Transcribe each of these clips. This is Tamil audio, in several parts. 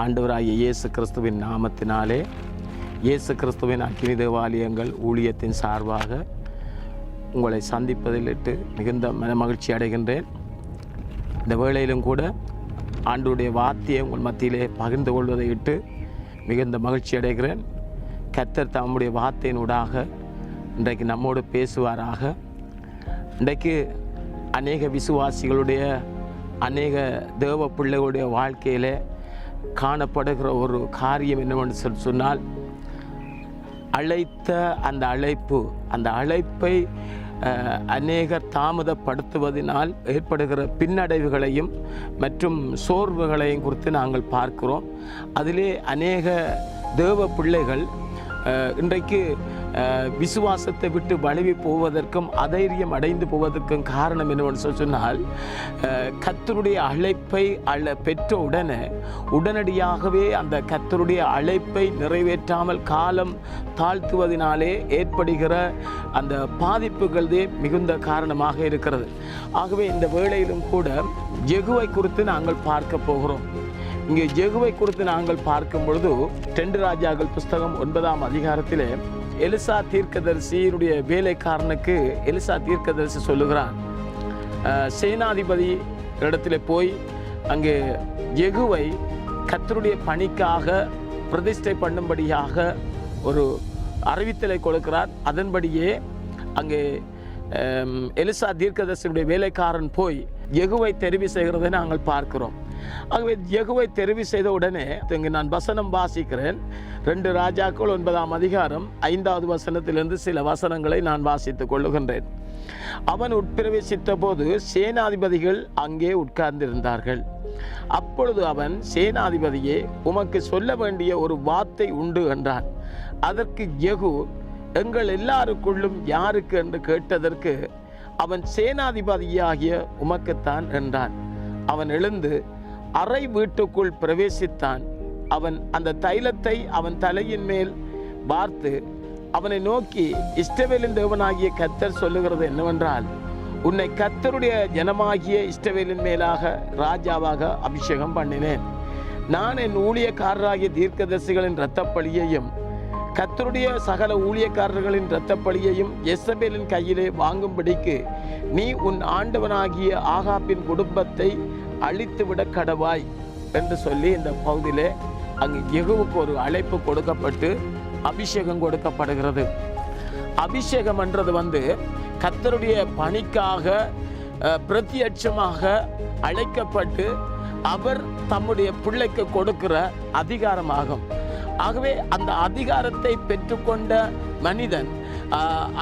ஆண்டவராகிய இயேசு கிறிஸ்துவின் நாமத்தினாலே இயேசு கிறிஸ்துவின் அக்கினி தேவாலயங்கள் ஊழியத்தின் சார்பாக உங்களை சந்திப்பதில் இட்டு மிகுந்த மன மகிழ்ச்சி அடைகின்றேன். இந்த வேளையிலும் கூட ஆண்டுடைய வார்த்தையை உங்கள் மத்தியிலே பகிர்ந்து கொள்வதை இட்டு மிகுந்த மகிழ்ச்சி அடைகிறேன். கத்தர் தம்முடைய வார்த்தையினூடாக இன்றைக்கு நம்மோடு பேசுவாராக. இன்றைக்கு அநேக விசுவாசிகளுடைய அநேக தேவ பிள்ளைகளுடைய வாழ்க்கையில் காணப்படுகிற ஒரு காரியம் என்னவென்று சொல் சொன்னால் அழைத்த அந்த அழைப்பு அந்த அழைப்பை அநேகர் தாமதப்படுத்துவதனால் ஏற்படுகிற பின்னடைவுகளையும் மற்றும் சோர்வுகளையும் குறித்து நாங்கள் பார்க்கிறோம். அதிலே அநேக தேவ பிள்ளைகள் இன்றைக்கு விசுவாசத்தை விட்டு வழுவி போவதற்கும் அதைரியம் அடைந்து போவதற்கும் காரணம் என்னவென்று சொல்லி சொன்னால் கத்தருடைய அழைப்பை அழ பெற்ற உடனே உடனடியாகவே அந்த கத்தருடைய அழைப்பை நிறைவேற்றாமல் காலம் தாழ்த்துவதினாலே ஏற்படுகிற அந்த பாதிப்புகளே மிகுந்த காரணமாக இருக்கிறது. ஆகவே இந்த வேளையிலும் கூட ஜெகுவை குறித்து நாங்கள் பார்க்க போகிறோம். இங்கே ஜெகுவை குறித்து நாங்கள் பார்க்கும் பொழுது டெண்டு ராஜாக்கள் புஸ்தகம் ஒன்பதாம் அதிகாரத்திலே எலிசா தீர்க்கதரிசியினுடைய வேலைக்காரனுக்கு எலிசா தீர்க்கதரிசி சொல்லுகிறான். சேனாதிபதி இடத்துல போய் அங்கே எகுவை கத்தருடைய பணிக்காக பிரதிஷ்டை பண்ணும்படியாக ஒரு அறிவித்தலை கொடுக்கிறார். அதன்படியே அங்கே எலிசா தீர்க்கதரிசியுடைய வேலைக்காரன் போய் எகுவை தெரிவு செய்கிறதை நாங்கள் பார்க்கிறோம். ஆகவே யகுவை தெரிவு செய்த உடனே இங்கு நான் வசனம் வாசிக்கிறேன். ரெண்டு ராஜாக்கள் ஒன்பதாம் அதிகாரம் ஐந்தாவது வசனத்திலிருந்து சில வசனங்களை நான் வாசித்துக் கொள்ளுகின்றேன். அவன் உட்பிரவேசித்த போது சேனாதிபதிகள் அங்கே உட்கார்ந்திருந்தார்கள். அப்பொழுது அவன் சேனாதிபதியே உமக்கு சொல்ல வேண்டிய ஒரு வார்த்தை உண்டு என்றான். அதற்கு யகு எங்கள் எல்லாருக்குள்ளும் யாருக்கு? என்று கேட்டதற்கு அவன் சேனாதிபதியாகிய உமக்குத்தான் என்றான். அவன் எழுந்து அறை வீட்டுக்குள் பிரவேசித்தான். அவன் அந்த தைலத்தை அவன் தலையின் மேல் பார்த்து அவனை நோக்கி இஷ்டவேலின் தேவனாகிய கத்தர் சொல்லுகிறது என்னவென்றால் உன்னை கத்தருடைய ஜனமாகிய இஷ்டவேலின் மேலாக ராஜாவாக அபிஷேகம் பண்ணினேன். நான் என் ஊழியக்காரராகிய தீர்க்கதரிசிகளின் இரத்தப்பழியையும் கத்தருடைய சகல ஊழியக்காரர்களின் இரத்தப்பழியையும் எசபேலின் கையிலே வாங்கும்படிக்கு நீ உன் ஆண்டவனாகிய ஆகாப்பின் குடும்பத்தை அழித்துவிட கடவாய் என்று சொல்லி இந்த பகுதியிலே அங்கு எகுவுக்கு ஒரு அழைப்பு கொடுக்கப்பட்டு அபிஷேகம் கொடுக்கப்படுகிறது. அபிஷேகம் என்றது வந்து கத்தருடைய பணிக்காக பிரத்தியட்சமாக பிரத்யட்சமாக அழைக்கப்பட்டு அவர் தம்முடைய பிள்ளைக்கு கொடுக்கிற அதிகாரமாகும். ஆகவே அந்த அதிகாரத்தை பெற்றுக்கொண்ட மனிதன்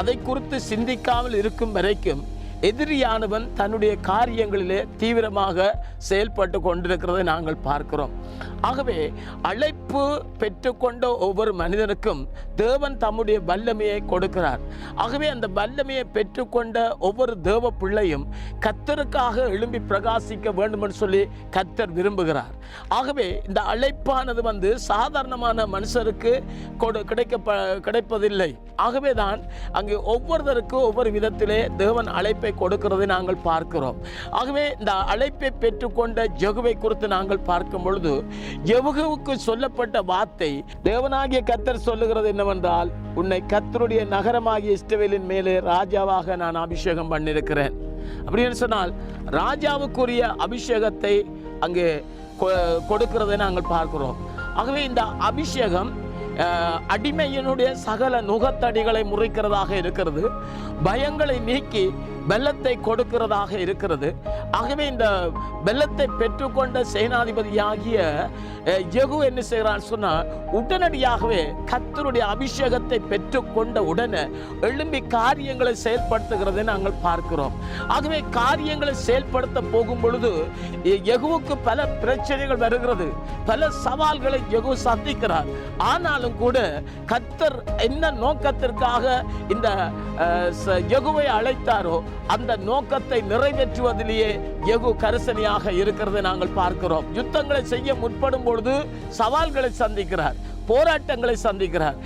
அதை குறித்து சிந்திக்காமல் இருக்கும் வரைக்கும் எதிரியானவன் தன்னுடைய காரியங்களிலே தீவிரமாக செயல்பட்டு கொண்டிருக்கிறதை நாங்கள் பார்க்கிறோம். ஆகவே அழைப்பு பெற்றுக்கொண்ட ஒவ்வொரு மனிதனுக்கும் தேவன் தம்முடைய வல்லமையை கொடுக்கிறார். ஆகவே அந்த வல்லமையை பெற்றுக்கொண்ட ஒவ்வொரு தேவ பிள்ளையும் கத்தருக்காக எழும்பி பிரகாசிக்க வேண்டுமென்று சொல்லி கத்தர் விரும்புகிறார். ஆகவே இந்த அழைப்பானது வந்து சாதாரணமான மனுஷருக்கு கொடு கிடைக்க கிடைப்பதில்லை. ஆகவே தான் அங்கே ஒவ்வொருத்தருக்கும் ஒவ்வொரு விதத்திலே தேவன் அழைப்பை கொடுக்கிறதை நாங்கள் பார்க்கிறோம். ஆகவே இந்த அழைப்பை பெற்றுக்கொண்ட ஜெகுவை குறித்து நாங்கள் பார்க்கும் பொழுது ஜெகுவுக்கு சொல்லப்பட்ட வார்த்தை தேவனாகிய கத்தர் சொல்லுகிறது என்னவென்றால் உன்னை கத்தருடைய நகரமாகிய இஸ்ரவேலின் மேலே ராஜாவாக நான் அபிஷேகம் பண்ணியிருக்கிறேன் அப்படின்னு சொன்னால் ராஜாவுக்குரிய அபிஷேகத்தை அங்கே கொ- கொடுக்கிறதை நாங்கள் பார்க்கிறோம். ஆகவே இந்த அபிஷேகம் அடிமையினுடைய சகல நுகத்தடிகளை முறிக்கிறதாக இருக்கிறது. பயங்களை நீக்கி வெள்ளத்தை கொடுக்கிறதாக இருக்கிறது. ஆகவே இந்த பெல்லத்தை பெற்றுக்கொண்ட சேனாதிபதியாகிய அஹ், என்ன செய்கிறான் சொன்னால் உடனடியாகவே கத்தருடைய அபிஷேகத்தை பெற்றுக்கொண்ட உடனே எழும்பி காரியங்களை செயல்படுத்துகிறதை நாங்கள் பார்க்கிறோம். ஆகவே காரியங்களை செயல்படுத்த போகும் பொழுது எகுவுக்கு பல பிரச்சனைகள் வருகிறது. பல சவால்களை எகு சந்திக்கிறார். ஆனால் இருந்தாலும் கூட கத்தர் என்ன நோக்கத்திற்காக இந்த எகுவை அழைத்தாரோ அந்த நோக்கத்தை நிறைவேற்றுவதிலேயே எகு கரிசனையாக இருக்கிறது நாங்கள் பார்க்கிறோம். யுத்தங்களை செய்ய முற்படும் பொழுது சவால்களை சந்திக்கிறார். போராட்டங்களை சந்திக்கிறார்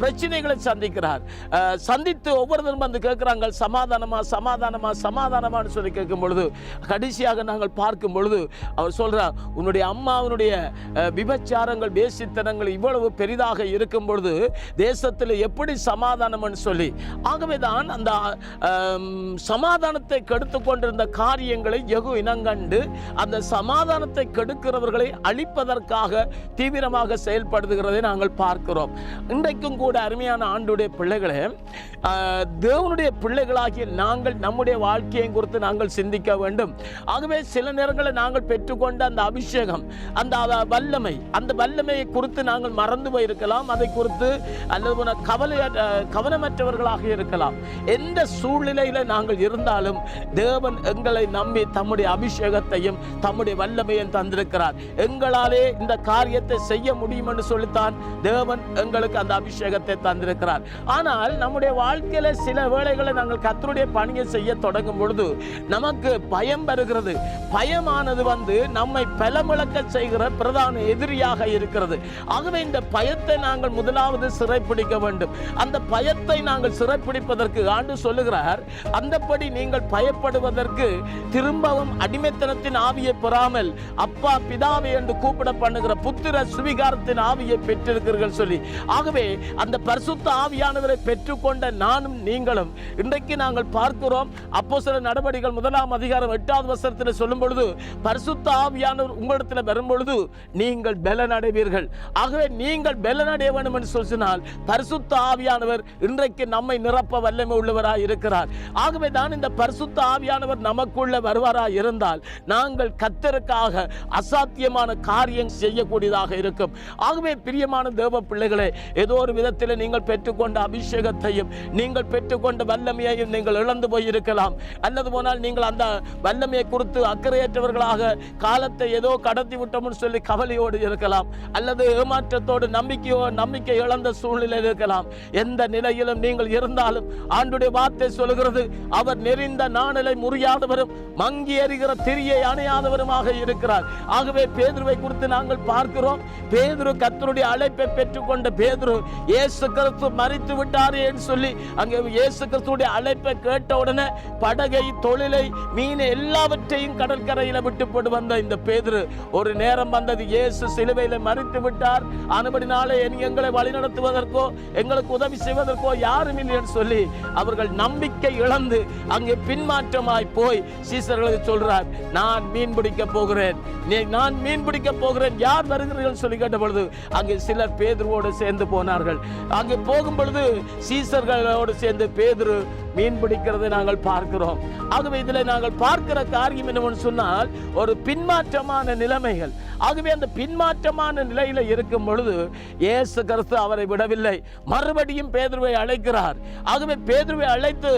பிரச்சனைகளை சந்திக்கிறார். சந்தித்து ஒவ்வொருத்தரும் வந்து கேட்குறாங்க சமாதானமா சமாதானமா சமாதானமானு சொல்லி கேட்கும் பொழுது கடைசியாக நாங்கள் பார்க்கும் பொழுது அவர் சொல்கிறார் உன்னுடைய அம்மாவினுடைய விபச்சாரங்கள் வேசித்தனங்கள் இவ்வளவு பெரிதாக இருக்கும் பொழுது தேசத்தில் எப்படி சமாதானம்னு சொல்லி. ஆகவே தான் அந்த சமாதானத்தை கெடுத்து கொண்டிருந்த காரியங்களை எகு இனங்கண்டு அந்த சமாதானத்தை கெடுக்கிறவர்களை அழிப்பதற்காக தீவிரமாக செயல்படுத்துகிறதை நாங்கள் பார்க்கிறோம். இன்றைக்கும் கூட அருமையான ஆண்டுடைய பிள்ளைகளே தேவனுடைய பிள்ளைகளாகிய நாங்கள் நம்முடைய வாழ்க்கையை குறித்து நாங்கள் சிந்திக்க வேண்டும். ஆகவே சில நேரங்களில் நாங்கள் பெற்றுக்கொண்ட அந்த அபிஷேகம் அந்த வல்லமை அந்த வல்லமையை குறித்து நாங்கள் மறந்து போயிருக்கலாம். அதை குறித்து அல்லது கவலை கவனமற்றவர்களாக இருக்கலாம். எந்த சூழ்நிலையில் நாங்கள் இருந்தாலும் தேவன் எங்களை நம்பி தம்முடைய அபிஷேகத்தையும் தம்முடைய வல்லமையும் தந்திருக்கிறார். எங்களாலே இந்த காரியத்தை செய்ய முடியும் என்று சொல்லித்தான் தேவன் எங்களுக்கு அந்த அபிஷேகத்தை தந்திருக்கிறார். ஆனால் நம்முடைய வாழ்க்கையில சில வேளைகளை நாங்கள் கத்தருடைய பணியை செய்ய தொடங்கும் பொழுது நமக்கு பயம் வருகிறது. பயமானது வந்து நம்மை பலமிழக்க செய்கிற பிரதான எதிரியாக இருக்கிறது. ஆகவே இந்த பயத்தை நாங்கள் முதலாவது சிறைப்பிடிக்க வேண்டும். அந்த பயத்தை நாங்கள் சிறைப்பிடிப்பதற்கு ஆண்டு சொல்லுகிறார் அந்தப்படி நீங்கள் பயப்படுவதற்கு திரும்பவும் அடிமைத்தனத்தின் ஆவியை பெறாமல் அப்பா பிதாவை என்று கூப்பிட பண்ணுகிற புத்திர சுவிகாரத்தின் ஆவியை பெற்று பெற்றிருக்கிறீர்கள் சொல்லி. ஆகவே அந்த பரிசுத்த ஆவியானவரை பெற்றுக்கொண்ட நானும் நீங்களும் இன்றைக்கு நாங்கள் பார்க்கிறோம். அப்போ சில நடவடிக்கைகள் முதலாம் அதிகாரம் எட்டாவது வசனத்தில் சொல்லும் பொழுது பரிசுத்த ஆவியானவர் உங்களிடத்தில் வரும் பொழுது நீங்கள் பலனடைவீர்கள். ஆகவே நீங்கள் பலனடைய வேண்டும் என்று சொன்னால் பரிசுத்த ஆவியானவர் இன்றைக்கு நம்மை நிரப்ப வல்லமை உள்ளவராக இருக்கிறார். ஆகவே தான் இந்த பரிசுத்த ஆவியானவர் நமக்குள்ள வருவாராக இருந்தால் நாங்கள் கத்தருக்காக அசாத்தியமான காரியம் செய்யக்கூடியதாக இருக்கும். ஆகவே பிரியமான பிரியமான தேவ பிள்ளைகளே ஏதோ ஒரு விதத்தில் நீங்கள் பெற்றுக்கொண்ட அபிஷேகத்தையும் நீங்கள் பெற்றுக்கொண்ட வல்லமையையும் நீங்கள் இழந்து போயிருக்கலாம். அல்லது போனால் நீங்கள் அந்த வல்லமையை குறித்து அக்கறையற்றவர்களாக காலத்தை ஏதோ கடத்தி விட்டோம்னு சொல்லி கவலையோடு இருக்கலாம். அல்லது ஏமாற்றத்தோடு நம்பிக்கையோ நம்பிக்கை இழந்த சூழ்நிலையில் இருக்கலாம். எந்த நிலையிலும் நீங்கள் இருந்தாலும் ஆண்டுடைய வார்த்தை சொல்கிறது அவர் நெறிந்த நாணலை முறியாதவரும் மங்கி எறிகிற திரியை அணையாதவருமாக இருக்கிறார். ஆகவே பேதுருவை குறித்து நாங்கள் பார்க்கிறோம். பேதுரு கத்தருடைய கர்த்தருடைய அழைப்பை பெற்றுக்கொண்ட பேதுரு இயேசு கிறிஸ்து மறித்து விட்டார் என்று சொல்லி அங்கே இயேசு கிறிஸ்துடைய அழைப்பை கேட்ட உடனே படகை தொழிலை மீன் எல்லாவற்றையும் கடற்கரையில் விட்டுப்பட்டு வந்த இந்த பேதுரு ஒரு நேரம் வந்தது. இயேசு சிலுவையில் மறித்து விட்டார். ஆனபடினாலே இனி எங்களை வழிநடத்துவதற்கோ எங்களுக்கு உதவி செய்வதற்கோ யாரும் இல்லை என்று சொல்லி அவர்கள் நம்பிக்கை இழந்து அங்கே பின்மாற்றமாய் போய் சீசர்களுக்கு சொல்றார் நான் மீன் பிடிக்க போகிறேன். நான் மீன் பிடிக்க போகிறேன். யார் வருகிறீர்கள்? சொல்லி கேட்ட பொழுது அங்கே சிலர் பேதுருவோடு சேர்ந்து போனார்கள். அங்கே போகும் பொழுது சீசர்களோடு சேர்ந்து பேதுரு மீன் பிடிக்கிறதை நாங்கள் பார்க்கிறோம். ஆகவே இதில் நாங்கள் பார்க்கிற காரியம் என்னவென்று சொன்னால் ஒரு பின்மாற்றமான நிலைமைகள். ஆகவே அந்த பின்மாற்றமான நிலையில் இருக்கும் பொழுது இயேசு கிறிஸ்து அவரை விடவில்லை. மறுபடியும் பேதுருவை அழைக்கிறார். ஆகவே பேதுருவை அழைத்து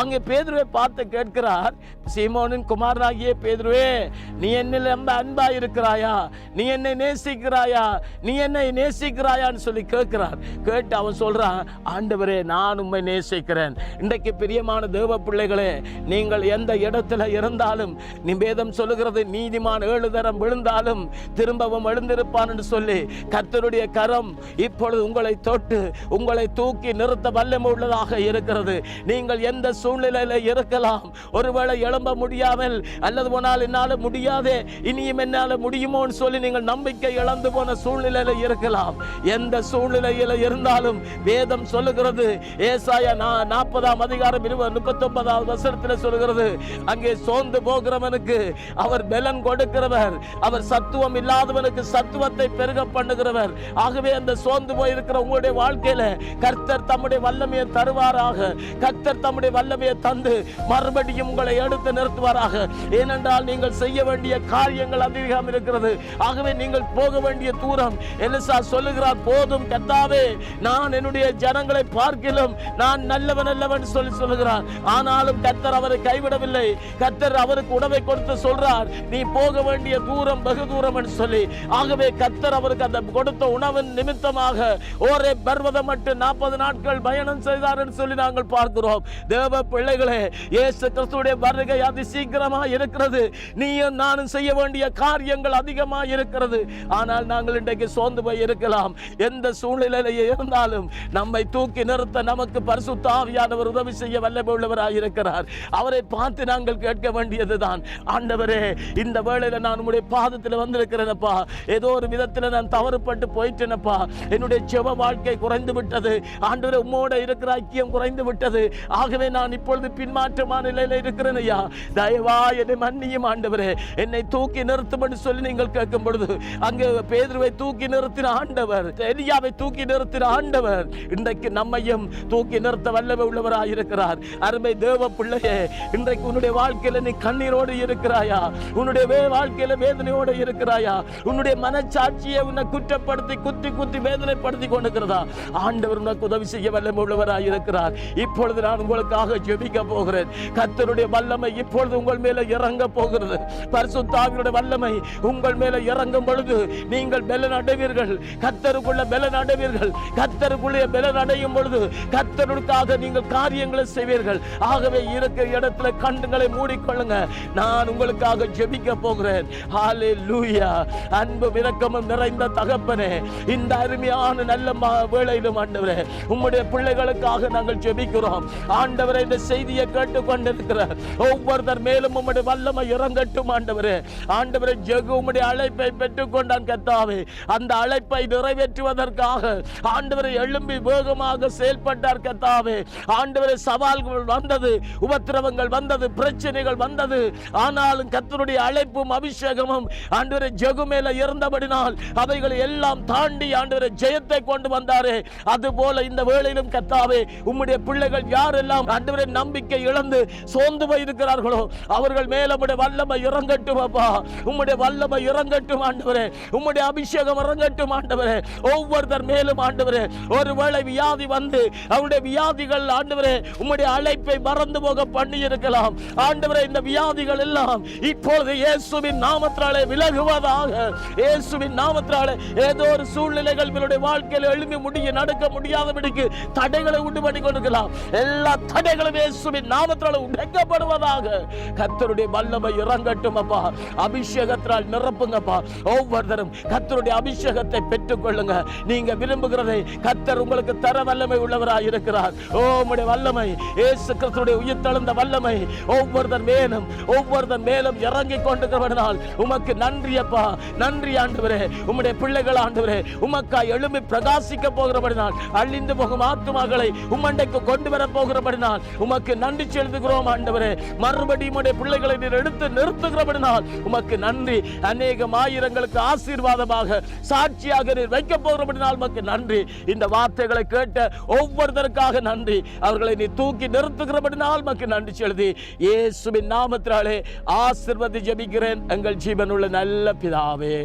அங்கே பேதுருவை பார்த்து கேட்கிறார் சீமோனின் குமாரனாகிய பேதுருவே நீ என்னில் ரொம்ப அன்பா இருக்கிறாயா? நீ என்னை நேசிக்கிறாயா? நீ என்னை நேசி நேசிக்கிறாயான்னு சொல்லி கேட்கிறார். கேட்டு அவன் சொல்கிறான் ஆண்டவரே நான் உண்மை நேசிக்கிறேன். இன்றைக்கு பிரியமான தேவ பிள்ளைகளே நீங்கள் எந்த இடத்துல இருந்தாலும் நிபேதம் சொல்லுகிறது நீதிமான் ஏழு தரம் விழுந்தாலும் திரும்பவும் எழுந்திருப்பான் என்று சொல்லி கர்த்தருடைய கரம் இப்பொழுது உங்களை தொட்டு உங்களை தூக்கி நிறுத்த வல்லமை உள்ளதாக இருக்கிறது. நீங்கள் எந்த சூழ்நிலையில இருக்கலாம். ஒருவேளை எழும்ப முடியாமல் அல்லது போனால் என்னால முடியாதே இனியும் என்னால முடியுமோன்னு சொல்லி நீங்கள் நம்பிக்கை இழந்து போன சூழ்நிலையில இருக்கலாம். எந்த சூழ்நிலையில இருந்தாலும் வேதம் சொல்லுகிறது. ஏசாயா நாற்பதாம் அதிகாரம் இருபது முப்பத்தொன்பதாவது வசனத்தில் சொல்லுகிறது. அங்கே சோர்ந்து போகிறவனுக்கு அவர் பலன் கொடுக்கிறவர். அவர் சத்துவம் இல்லாதவனுக்கு சத்துவத்தை பெருக பண்ணுகிறவர். ஆகவே அந்த சோர்ந்து போயிருக்கிற உங்களுடைய வாழ்க்கையில கர்த்தர் தம்முடைய வல்லமையை தருவாராக. கர்த்தர் தம்முடைய வல்லமையை தந்து மறுபடியும் உங்களை எடுத்து நிறுத்துவாராக. ஏனென்றால் நீங்கள் செய்ய வேண்டிய காரியங்கள் அதிகம் இருக்கிறது. ஆகவே நீங்கள் போக வேண்டிய தூரம் எலிசா சொல்லுகிறார் போதும் கத்தாவே நான் என்னுடைய ஜனங்களை பார்க்கிலும் நான் நல்லவன் அல்லவன் சொல்லி சொல்லுகிறார். ஆனாலும் கத்தர் அவரை கைவிடவில்லை. கத்தர் அவருக்கு உணவை கொடுத்து சொல்றார் நீ போக வேண்டிய தூரம் வெகு தூரம் என்று சொல்லி. ஆகவே கத்தர் அவருக்கு அந்த கொடுத்த உணவின் நிமித்தமாக ஓரே பர்வதம் மட்டும் நாற்பது நாட்கள் பயணம் செய்தார் என்று சொல்லி நாங்கள் பார்க்கிறோம். தேவ பிள்ளைகளே இயேசு கிறிஸ்துடைய வருகை அதி சீக்கிரமா இருக்கிறது. நீயும் நானும் செய்ய வேண்டிய காரியங்கள் அதிகமா இருக்கிறது. ஆனால் நாங்கள் இன்றைக்கு சோர்ந்து போய் இருக்கலாம் எந்த சூழ்நிலையில இருந்தாலும் நம்மை தூக்கி நிறுத்த நமக்கு பரிசுத்தாவியானவர் உதவி செய்ய வல்லமை உள்ளவராக இருக்கிறார் அவரை பார்த்து நாங்கள் கேட்க வேண்டியதுதான். ஆண்டவரே இந்த வேளையில நான் உங்களுடைய பாதத்தில் வந்திருக்கிறேனப்பா. ஏதோ ஒரு விதத்தில் நான் தவறுபட்டு போயிட்டேனப்பா. என்னுடைய செவ வாழ்க்கை குறைந்து விட்டது ஆண்டவரே உம்மோட இருக்கிற ஐக்கியம் குறைந்து விட்டது ஆகவே நான் இப்பொழுது பின்மாற்றமான நிலையில இருக்கிறேன் ஐயா. தயவா என்னை மன்னியும் ஆண்டவரே. என்னை தூக்கி நிறுத்தும் என்று சொல்லி நீங்கள் கேட்கும் பொழுது அங்கே பேதுருவை தூக்கி நிறுத்தின ஆண்டவர். எலியாவை தூக்கி நிறுத்தின ஆண்டவர் இன்றைக்கு நம்மையும் தூக்கி நிறுத்த வல்லமை உள்ளவராக இருக்கிறார். அருமை தேவ பிள்ளையே இன்றைக்கு உன்னுடைய வாழ்க்கையில நீ கண்ணீரோடு இருக்கிறாயா? உன்னுடைய வே- வாழ்க்கையில வேதனையோடு இருக்கிறாயா? உன்னுடைய மனச்சாட்சியை உன்னை குற்றப்படுத்தி குத்தி குத்தி வேதனைப்படுத்தி கொண்டிருக்கிறதா? ஆண்டவர் உனக்கு உதவி செய்ய வல்லமை உள்ளவராக இருக்கிறார். இப்பொழுது நான் உங்களுக்காக ஜெபிக்க போகிறேன். கத்தருடைய வல்லமை இப்பொழுது உங்கள் மேல இறங்க போகிறது. பரிசுத்தாவினுடைய வல்லமை உங்கள் மேல இறங்கும் பொழுது நீங்கள் பெலன் அடைவீர்கள் கத்தருக்குள்ள பெலன் அடைவீர்கள் கத்தருக்குள்ளே பெலன் அடையும் பொழுது கத்தருக்காக நீங்கள் காரியங்களை செய்வீர்கள். ஆகவே இருக்கிற இடத்துல கண்களை மூடிக்கொள்ளுங்க. நான் உங்களுக்காக ஜெபிக்க போகிறேன். ஹாலே லூயா அன்பு விரக்கமும் நிறைந்த தகப்பனே இந்த அருமையான நல்ல மா- வேளையிலும் ஆண்டவரே உம்முடைய பிள்ளைகளுக்காக நாங்கள் ஜெபிக்கிறோம். ஆண்டவரை இந்த செய்தியை கேட்டு கொண்டிருக்கிற ஒவ்வொருத்தர் மேலும் உம்முடைய வல்லமை இறங்கட்டும் ஆண்டவரே. ஆண்டவரை ஜெகு உம்முடைய அழைப்பை பெற்றுக்கொண்டான் கத்தாவே அந்த அழைப்பை நிறைவேற்றுவதற்காக ஆண்டவரை எழும்பி வேகமாக செயல்பட்டார் கத்தாவே. ஆண்டவரை சவால்கள் வந்தது உபத்திரவங்கள் வந்தது பிரச்சனைகள் வந்தது. ஆனாலும் கத்தருடைய அழைப்பும் அபிஷேகமும் ஆண்டவரை ஜெகு மேல இருந்தபடினால் அவைகளை எல்லாம் தாண்டி ஆண்டவரை ஜெயத்தை கொண்டு வந்தாரே. அதுபோல இந்த வேளையிலும் கத்தாவே உம்முடைய பிள்ளைகள் யாரெல்லாம் ஆண்டவரை நம்பிக்கை இழந்து சோர்ந்து போயிருக்கிறார்களோ அவர்கள் மேல உம்முடைய வல்லமை இறங்கட்டும் அப்பா. உம்முடைய வல்லமை இறங்கட்டும் ஆண்டவரே. உம்முடைய அபிஷேகம் இறங்கட்டும் ஆண்டவரே. ஆண்டவரே ஒவ்வொருத்தர் மேலும் ஆண்டவரே ஒருவேளை வியாதி வந்து அவருடைய வியாதிகள் ஆண்டவரே உம்முடைய அழைப்பை மறந்து போக பண்ணி இருக்கலாம் ஆண்டவரே இந்த வியாதிகள் எல்லாம் இப்பொழுது இயேசுவின் நாமத்தினாலே விலகுவதாக இயேசுவின் நாமத்தினாலே ஏதோ ஒரு சூழ்நிலைகள் இவருடைய வாழ்க்கையில் எழும்பி முடிய நடக்க முடியாதபடிக்கு தடைகளை உண்டு பண்ணி கொண்டிருக்கலாம் எல்லா தடைகளும் இயேசுவின் நாமத்தினால உடைக்கப்படுவதாக. கத்தருடைய வல்லமை இறங்கட்டும் அப்பா. அபிஷேகத்தினால் நிரப்புங்கப்பா. ஒவ்வொருத்தரும் கத்தருடைய அபிஷேகத்தை பெற்று பெற்றுக்கொள்ளுங்க நீங்க விரும்புகிறதை கத்தர் உங்களுக்கு தர வல்லமை உள்ளவராய் இருக்கிறார். ஓ உம்முடைய வல்லமை. ஏசு கிறிஸ்துடைய உயிர்த்தெழுந்த வல்லமை. ஒவ்வொருத்தர் மேலும் ஒவ்வொருத்தர் மேலும் இறங்கி கொண்டிருக்கிறவனால் உமக்கு நன்றி அப்பா. நன்றி ஆண்டவரே. உம்முடைய பிள்ளைகள் ஆண்டவரே உமக்கா எழும்பி பிரகாசிக்க போகிறபடினால் அழிந்து போகும் ஆத்துமாக்களை உம்மண்டைக்கு கொண்டு வர போகிறபடினால் உமக்கு நன்றி செலுத்துகிறோம் ஆண்டவரே. மறுபடியும் உடைய பிள்ளைகளை நீர் எடுத்து நிறுத்துகிறபடினால் உமக்கு நன்றி. அநேகம் ஆயிரங்களுக்கு ஆசீர்வாதமாக சாட்சியாக நீர் வைக்க போகிறபடினால் மக்கு நன்றி. இந்த வார்த்தைகளை கேட்ட ஒவ்வொருத்தருக்காக நன்றி. அவர்களை நீ தூக்கி நிறுத்துகிறபடினால் மக்கு நன்றி செலுத்தி. இயேசுவின் நாமத்தினாலே ஆசிர்வதி ஜபிக்கிறேன். எங்கள் ஜீவனுள்ள நல்ல பிதாவே.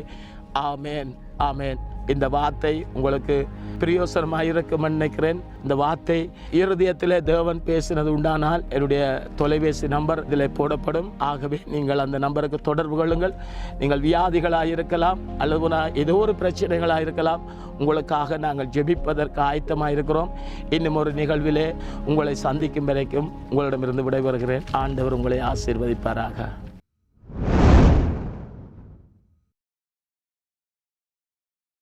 ஆமேன். ஆமேன். இந்த வார்த்தை உங்களுக்கு பிரியோசனமாக இருக்கும் நினைக்கிறேன். இந்த வார்த்தை இருதயத்தில் தேவன் பேசினது உண்டானால் என்னுடைய தொலைபேசி நம்பர் இதில் போடப்படும். ஆகவே நீங்கள் அந்த நம்பருக்கு தொடர்பு கொள்ளுங்கள். நீங்கள் வியாதிகளாக இருக்கலாம் அல்லது நான் ஏதோ ஒரு பிரச்சனைகளாக இருக்கலாம். உங்களுக்காக நாங்கள் ஜெபிப்பதற்கு ஆயத்தமாக இருக்கிறோம். இன்னும் ஒரு நிகழ்விலே உங்களை சந்திக்கும் வரைக்கும் உங்களிடமிருந்து விடைபெறுகிறேன். ஆண்டவர் உங்களை ஆசீர்வதிப்பாராக.